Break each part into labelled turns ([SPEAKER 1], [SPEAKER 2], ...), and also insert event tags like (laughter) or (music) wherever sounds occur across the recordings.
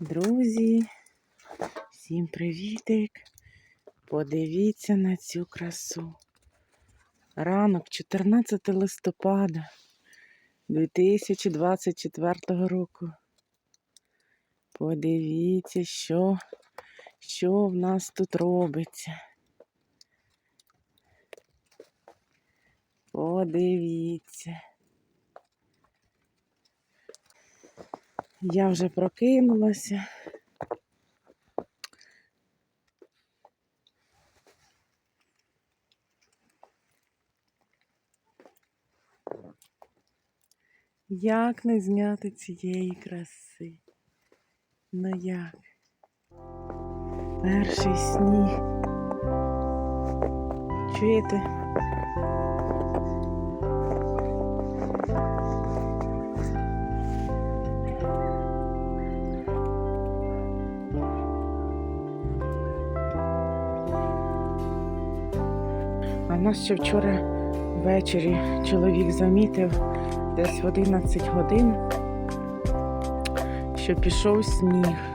[SPEAKER 1] Друзі, всім привітик! Подивіться на цю красу. Ранок 14 листопада 2024 року. Подивіться, що, що в нас тут робиться. Подивіться. Я вже прокинулася. Як не зняти цієї краси? Ну як? Перший сніг. Чуєте? Нас ще вчора ввечері чоловік замітив десь в 11 годин, що пішов сніг.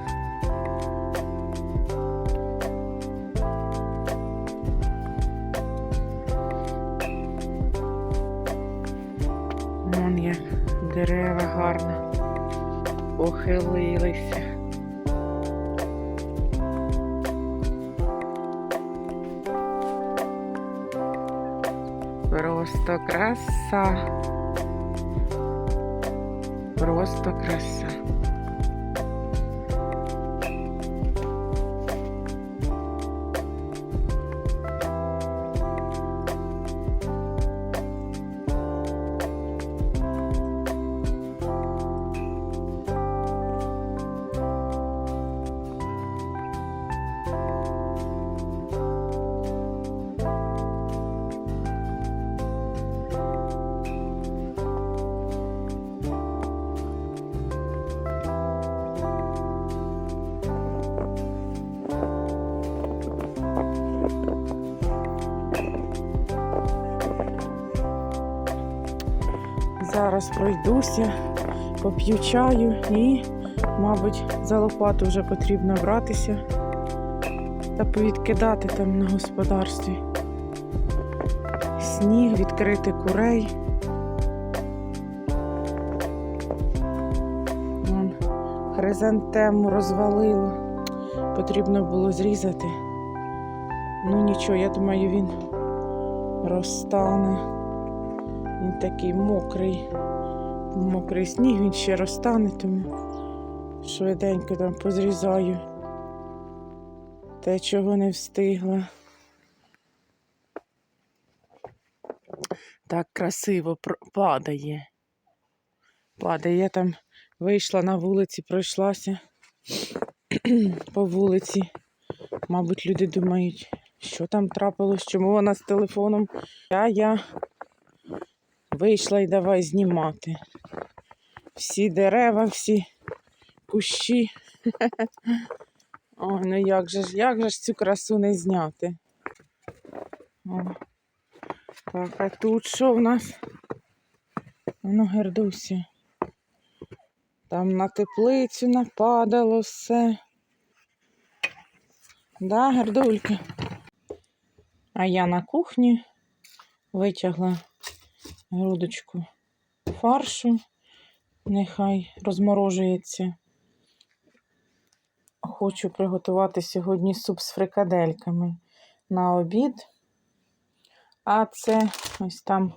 [SPEAKER 1] Просто краса. Просто краса. Зараз пройдуся, поп'ю чаю і, мабуть, за лопату вже потрібно братися та повідкидати там на господарстві. Сніг, відкрити курей. Вон, хризантему розвалило. Потрібно було зрізати. Ну нічого, я думаю, він розтане. Такий мокрий, мокрий сніг, він ще розтане, тому швиденько там позрізаю те, чого не встигла. Так красиво падає. Падає. Я там вийшла на вулиці, пройшлася (clears throat) по вулиці. Мабуть, люди думають, що там трапилось, чому вона з телефоном. А я вийшла і давай знімати. Всі дерева, всі кущі. (laughs) Ой, ну як же ж, як же ж цю красу не зняти? О. Так, а тут що в нас? Ну, гердуся. Там на теплицю нападало все. Да, гердулька? А я на кухні витягла грудочку фаршу, нехай розморожується. Хочу приготувати сьогодні суп з фрикадельками на обід. А це ось там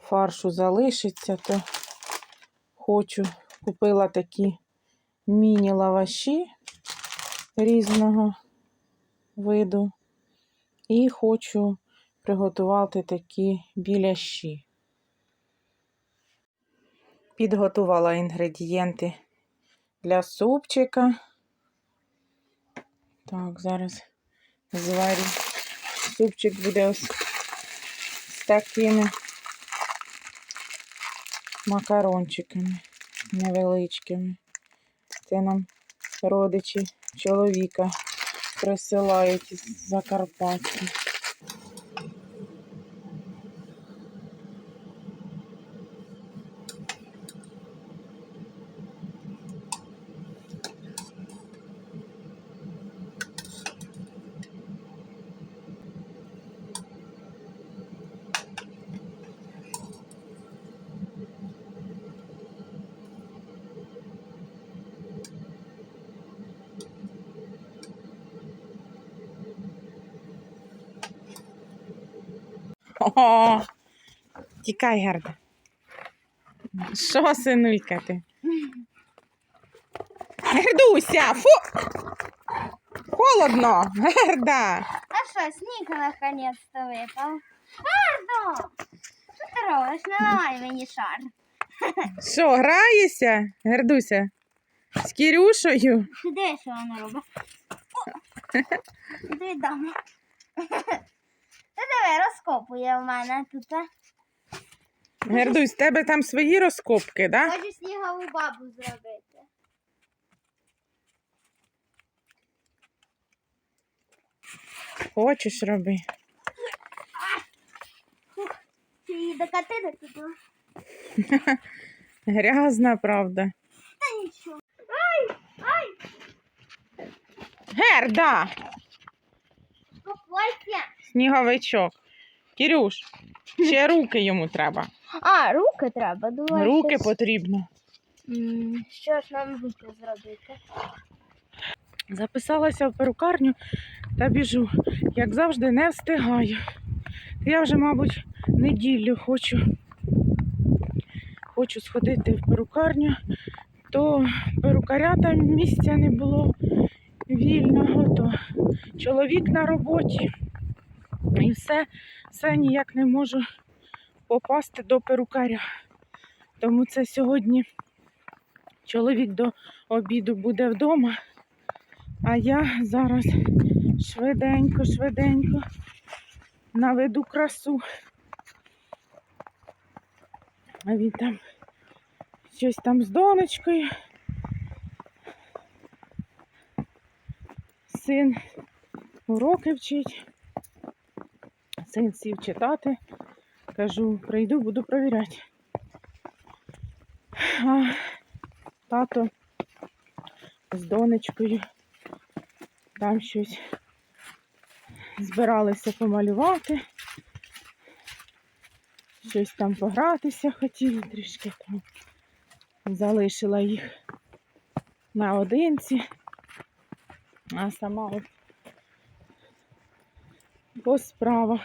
[SPEAKER 1] фаршу залишиться, то хочу, купила такі міні-лаваші різного виду. І хочу приготувати такі біляші. Підготувала інгредієнти для супчика. Так, зараз зварю. Супчик буде ось з такими макарончиками невеличкими. Це нам родичі чоловіка присилають з Закарпаття. О, тікай, Герда. Що, синулька ти? Гердуся, фу! Холодно, Герда.
[SPEAKER 2] А що, сніг наконец-то випав? Ардо! Що ти робиш? Не ламай мені шар.
[SPEAKER 1] Що, граєшся, Гердуся? З Кірюшею?
[SPEAKER 2] Диви, що вона робить. Диви дома. Та диви, розкопує в мене тут.
[SPEAKER 1] Гердусь, в тебе там свої розкопки, да?
[SPEAKER 2] Хочу снігову бабу зробити.
[SPEAKER 1] Хочеш роби.
[SPEAKER 2] Чи її докатити туди? (laughs)
[SPEAKER 1] Грязна, правда.
[SPEAKER 2] Та нічого. Ай! Ай!
[SPEAKER 1] Герда!
[SPEAKER 2] Попойся!
[SPEAKER 1] Сніговичок. Кірюш, ще руки йому треба.
[SPEAKER 2] А, руки треба, думаю.
[SPEAKER 1] Руки потрібно.
[SPEAKER 2] Що ж нам руки зробити?
[SPEAKER 1] Записалася в перукарню та біжу. Як завжди, не встигаю. Я вже, мабуть, неділю хочу, хочу сходити в перукарню, то перукаря там місця не було вільного, то чоловік на роботі. І все, все ніяк не можу попасти до перукаря. Тому це сьогодні чоловік до обіду буде вдома. А я зараз швиденько, швиденько наведу красу. А він там щось там з донечкою. Син уроки вчить. Син сів читати. Кажу, прийду, буду провіряти. А тато з донечкою там щось збиралися помалювати, щось там погратися хотіли трішки там. Залишила їх наодинці, а сама от по справах.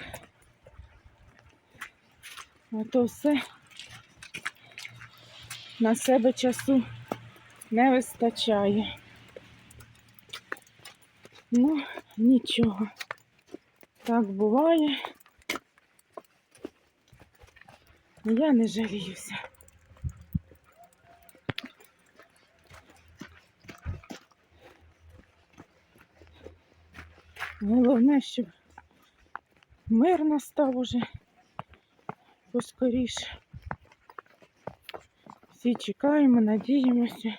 [SPEAKER 1] А то все на себе часу не вистачає. Ну, нічого. Так буває. Я не жаліюся. Головне, щоб мир настав уже поскоріше. Всі чекаємо, надіємося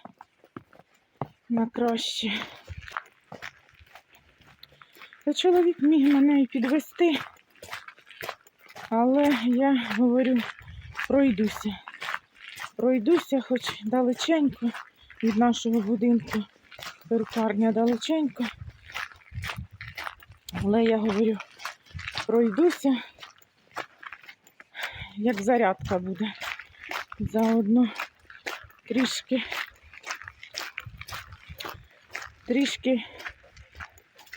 [SPEAKER 1] на краще. Та чоловік міг мене і підвести, але я говорю, пройдуся. Пройдуся, хоч далеченько від нашого будинку, перукарня далеченько. Але я говорю, пройдуся, як зарядка буде. Заодно трішки, трішки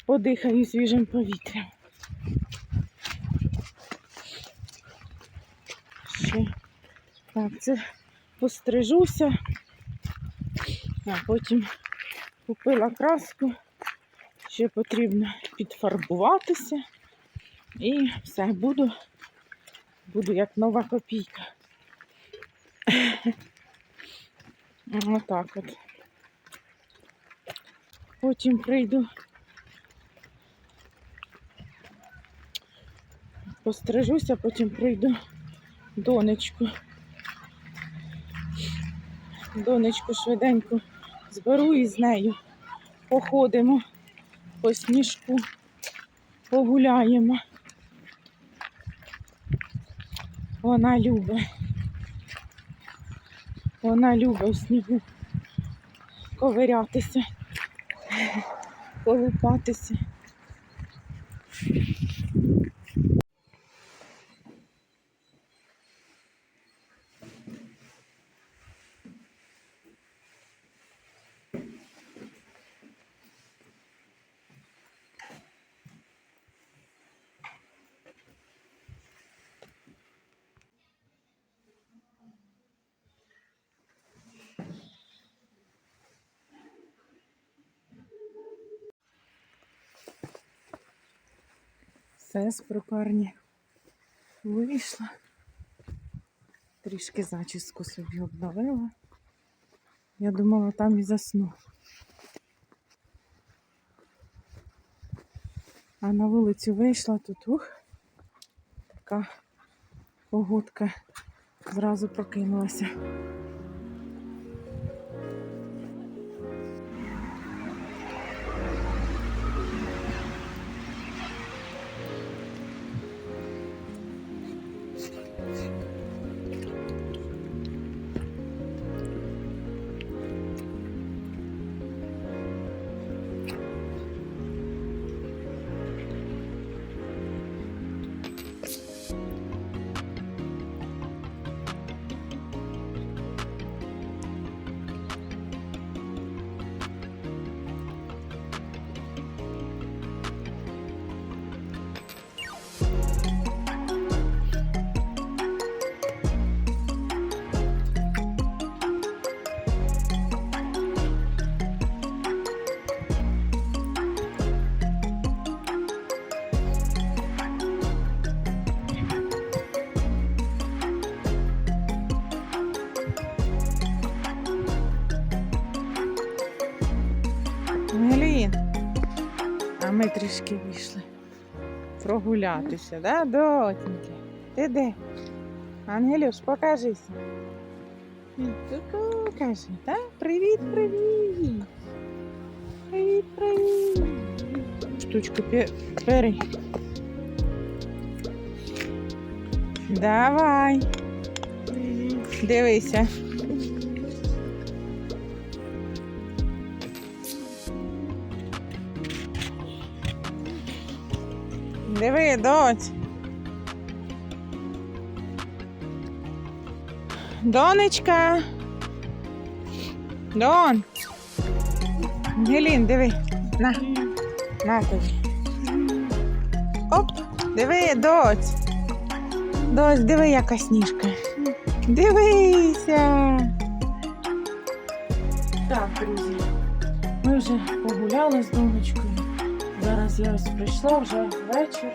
[SPEAKER 1] подихаю свіжим повітрям. Ще. Так, це пострижуся, а потім купила краску, ще потрібно підфарбуватися і все, буду, буду як нова копійка. Отак от. Потім прийду пострижуся, потім прийду донечку. Донечку швиденько зберу і з нею походимо по сніжку, погуляємо. Вона любить. Вона любить в снігу ковирятися, колупатися. Все з прикарні. Вийшла. Трішки зачіску собі обновила. Я думала, там і засну. А на вулицю вийшла тут ух, така погодка. Зразу прокинулася. А ми трішки вийшли прогулятися, да, дотіньки? Ти де? Ангелюш, покажися. Ку-ку, так? Привіт, привіт. Привіт, привіт. Штучку бери. Давай. Дивися. Диви, доць. Донечка. Дон. Гелін, диви. На. На тобі. Оп, диви, доць. Доць, диви, яка сніжка. Дивися. Так, друзі. Ми вже погуляли з донечкою. Зараз я ось прийшла вже вечір.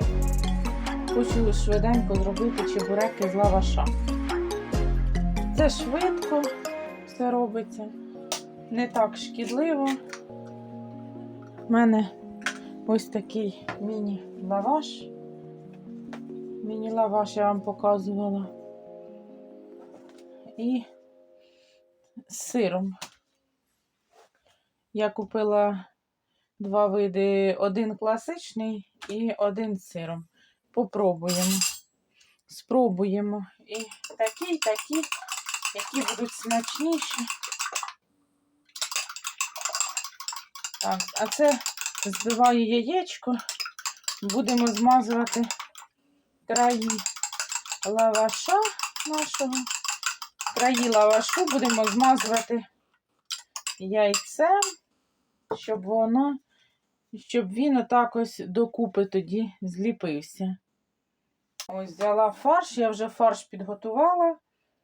[SPEAKER 1] Хочу швиденько зробити чебуреки з лаваша. Це швидко все робиться, не так шкідливо. У мене ось такий міні-лаваш. Міні-лаваш я вам показувала. І з сиром. Я купила два види: один класичний і один сиром. Попробуємо. Спробуємо. І такі, і такі, які будуть смачніші. Так, а це збиваю яєчко. Будемо змазувати краї лаваша нашого. Краї лавашу будемо змазувати яйцем, щоб воно, щоб він отак ось докупи тоді зліпився. Ось взяла фарш, я вже фарш підготувала.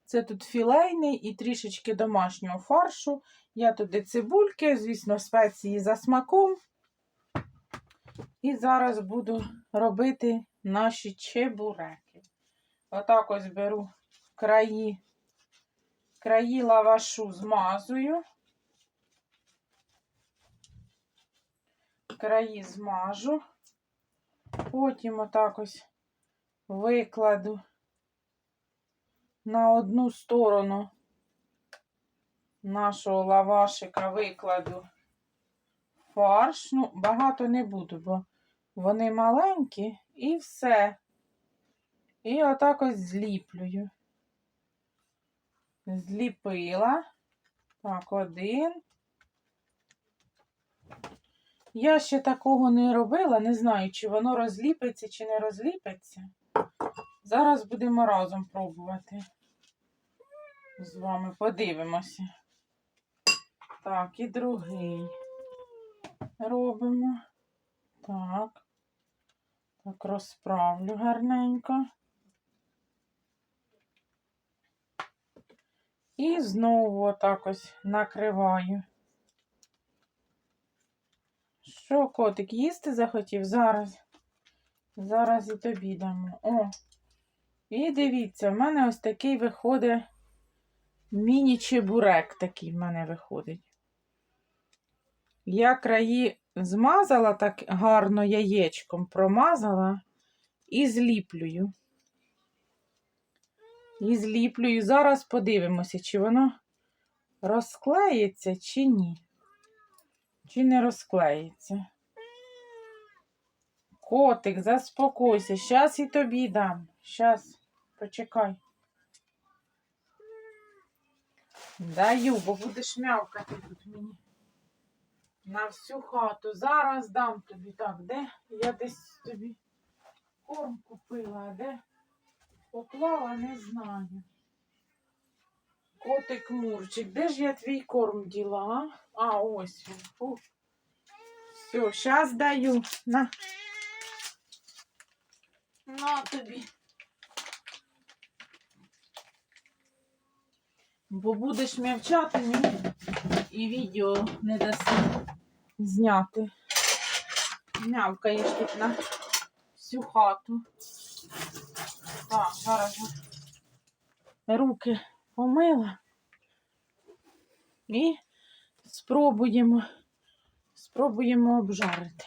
[SPEAKER 1] Це тут філейний і трішечки домашнього фаршу. Я туди цибульки, звісно, спеції за смаком. І зараз буду робити наші чебуреки. Отак ось беру краї, краї лавашу змазую. Краї змажу. Потім отак ось викладу на одну сторону нашого лавашика викладу фарш. Ну, багато не буду, бо вони маленькі і все. І отак ось зліплюю. Зліпила. Так, один. Я ще такого не робила, не знаю, чи воно розліпиться, чи не розліпиться. Зараз будемо разом пробувати. З вами подивимося. Так, і другий робимо. Так. Так, розправлю гарненько. І знову отак ось накриваю. Що, котик їсти захотів? Зараз. Зараз і тобі дамо. О! І дивіться, в мене ось такий виходить міні-чебурек такий в мене виходить. Я краї змазала так гарно яєчком, промазала і зліплюю. І зліплюю. Зараз подивимося, чи воно розклеїться, чи ні. Чи не розклеїться. Котик, заспокойся. Щас і тобі дам. Щас, почекай. Даю, бо будеш мявкати тут мені. На всю хату. Зараз дам тобі. Так, де? Я десь тобі корм купила, а де поклала, не знаю. Котик Мурчик, де ж я твій корм діла, а? А, ось він. Все, зараз даю. На. На тобі. Бо будеш м'явчати мені і відео не даси зняти. Мявкаєш тут на всю хату. Так, зараз руки помила. І спробуємо, спробуємо обжарити.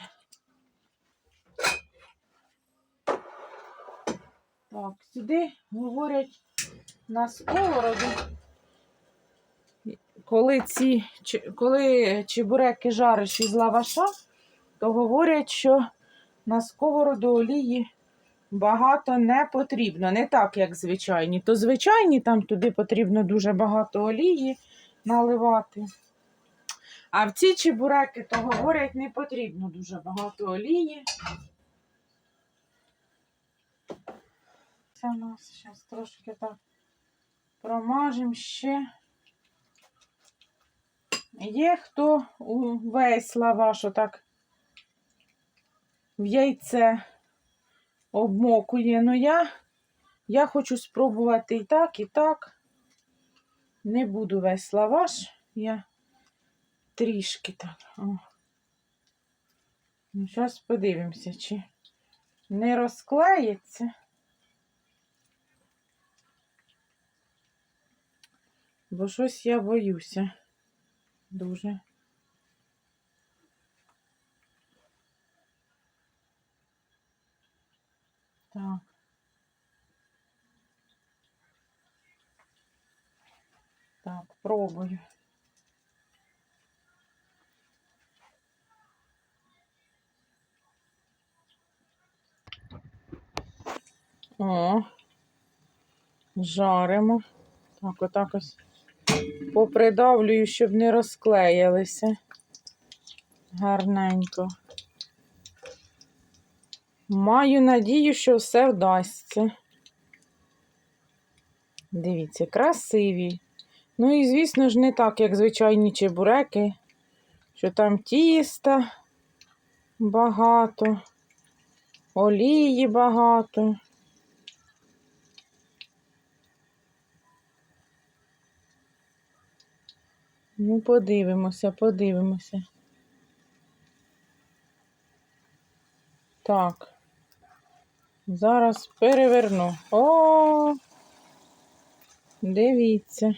[SPEAKER 1] Так, сюди говорять на сковороду. Коли ці коли чебуреки жариш із лаваша, то говорять, що на сковороду олії багато не потрібно. Не так, як звичайні. То звичайні там туди потрібно дуже багато олії наливати. А в ці чебуреки, то говорять, не потрібно дуже багато олії. Це у нас зараз трошки так промажемо ще. Є хто увесь лаваш отак в яйце обмокує. Ну я, я хочу спробувати і так, і так. Не буду весь лаваш. Я трішки так. О. Ну, зараз подивимося, чи не розклеїться. Бо щось я боюся. Дуже. Так. Так, пробую. О, жаримо. Так, отак ось попридавлюю, щоб не розклеїлися. Гарненько. Маю надію, що все вдасться. Дивіться, красиві. Ну і, звісно ж, не так, як звичайні чебуреки, що там тіста багато, олії багато. Ну, подивимося, подивимося. Так. Зараз переверну. О! Дивіться.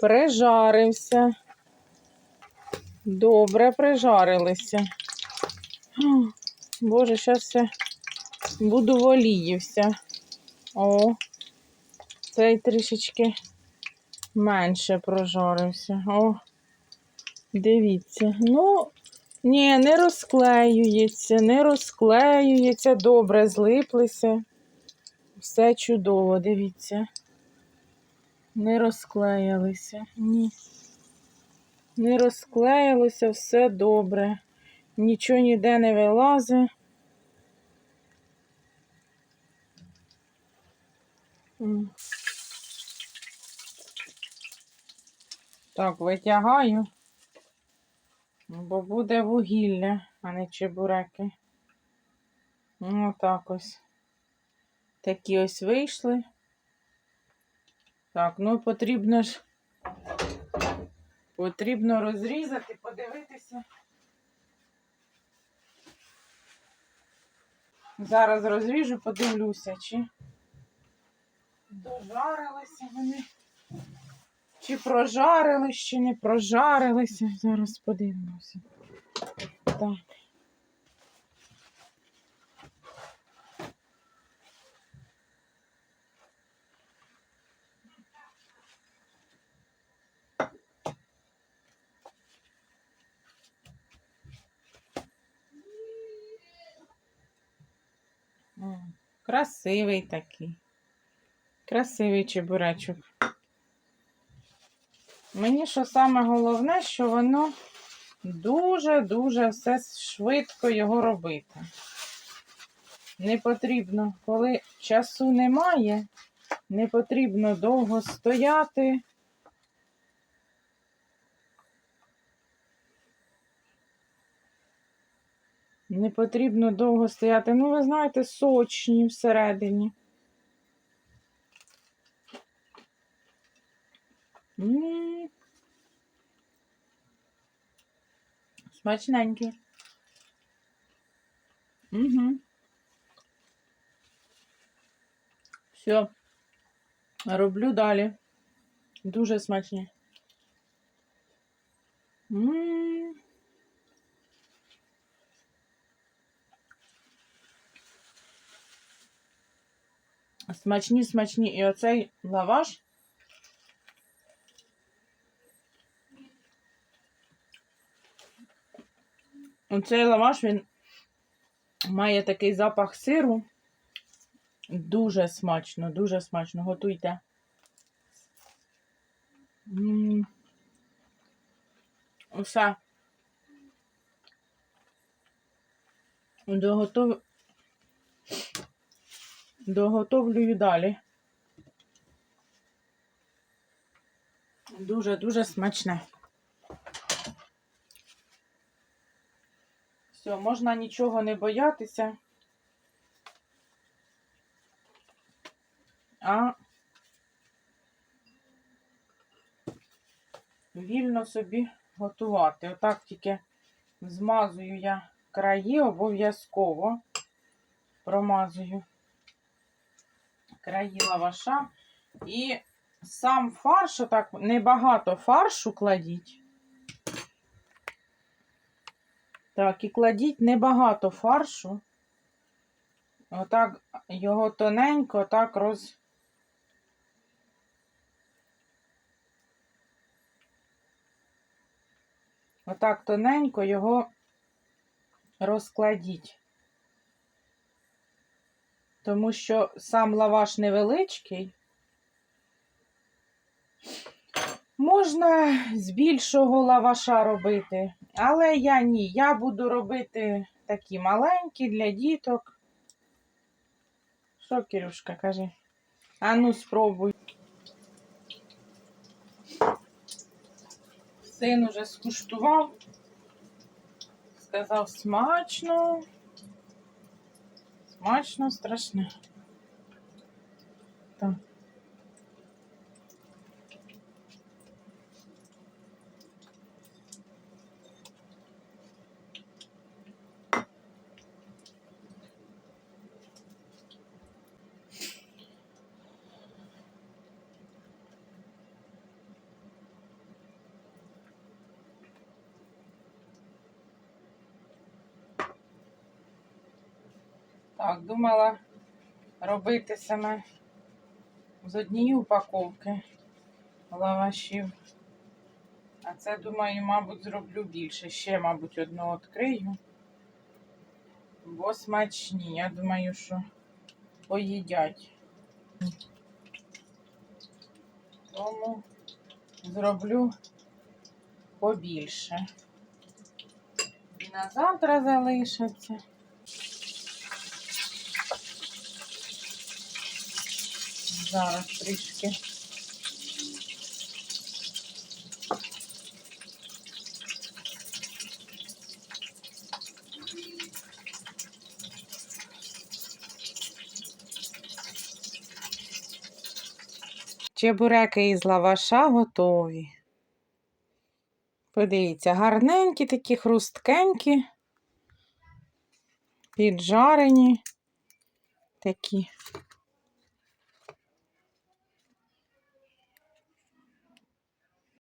[SPEAKER 1] Прижарився. Добре прижарилися. Боже, зараз я буду в олії вся. О, цей трішечки менше прожарився. О, дивіться. Ну, ні, не розклеюється, не розклеюється. Добре, злиплися. Все чудово, дивіться. Не розклеїлися. Ні. Не розклеїлося, все добре. Нічого ніде не вилазить. Так, витягаю, бо буде вугілля, а не чебуреки. Ну, так ось. Такі ось вийшли. Так, ну потрібно ж потрібно розрізати, подивитися. Зараз розріжу, подивлюся, чи дожарилися вони, чи прожарились, чи не прожарилися. Зараз подивимося. Так. Красивий такий. Красивий чебуречок. Мені що саме головне, що воно дуже-дуже все швидко його робити. Не потрібно, коли часу немає, не потрібно довго стояти. Не потрібно довго стояти. Ну, ви знаєте, сочні всередині. М. Смачненькі. Угу. Все. Роблю далі. Дуже смачні. М. Смачні, смачні. І оцей лаваш. Оцей лаваш, він має такий запах сиру. Дуже смачно, дуже смачно. Готуйте. М. Усе. Доготов... Доготовлюю далі. Дуже-дуже смачне. Все, можна нічого не боятися. А вільно собі готувати. Отак тільки змазую я краї обов'язково. Промазую краї лаваша. І сам фарш, отак небагато фаршу кладіть. Так, і кладіть небагато фаршу. Отак його тоненько так роз. Отак тоненько його розкладіть. Тому що сам лаваш невеличкий. Можна з більшого лаваша робити, але я ні. Я буду робити такі маленькі для діток. Що, Кирюшка, кажи? А ну, спробуй. Син уже скуштував. Сказав смачно. Смачно, страшне. Так. Так, думала робити саме з однієї упаковки лавашів. А це, думаю, мабуть, зроблю більше. Ще, мабуть, одну відкрию. Бо смачні. Я думаю, що поїдять. Тому зроблю побільше. І на завтра залишаться. Зараз трішки. Чебуреки із лаваша готові. Подивіться, гарненькі, такі хрусткенькі, піджарені. такі.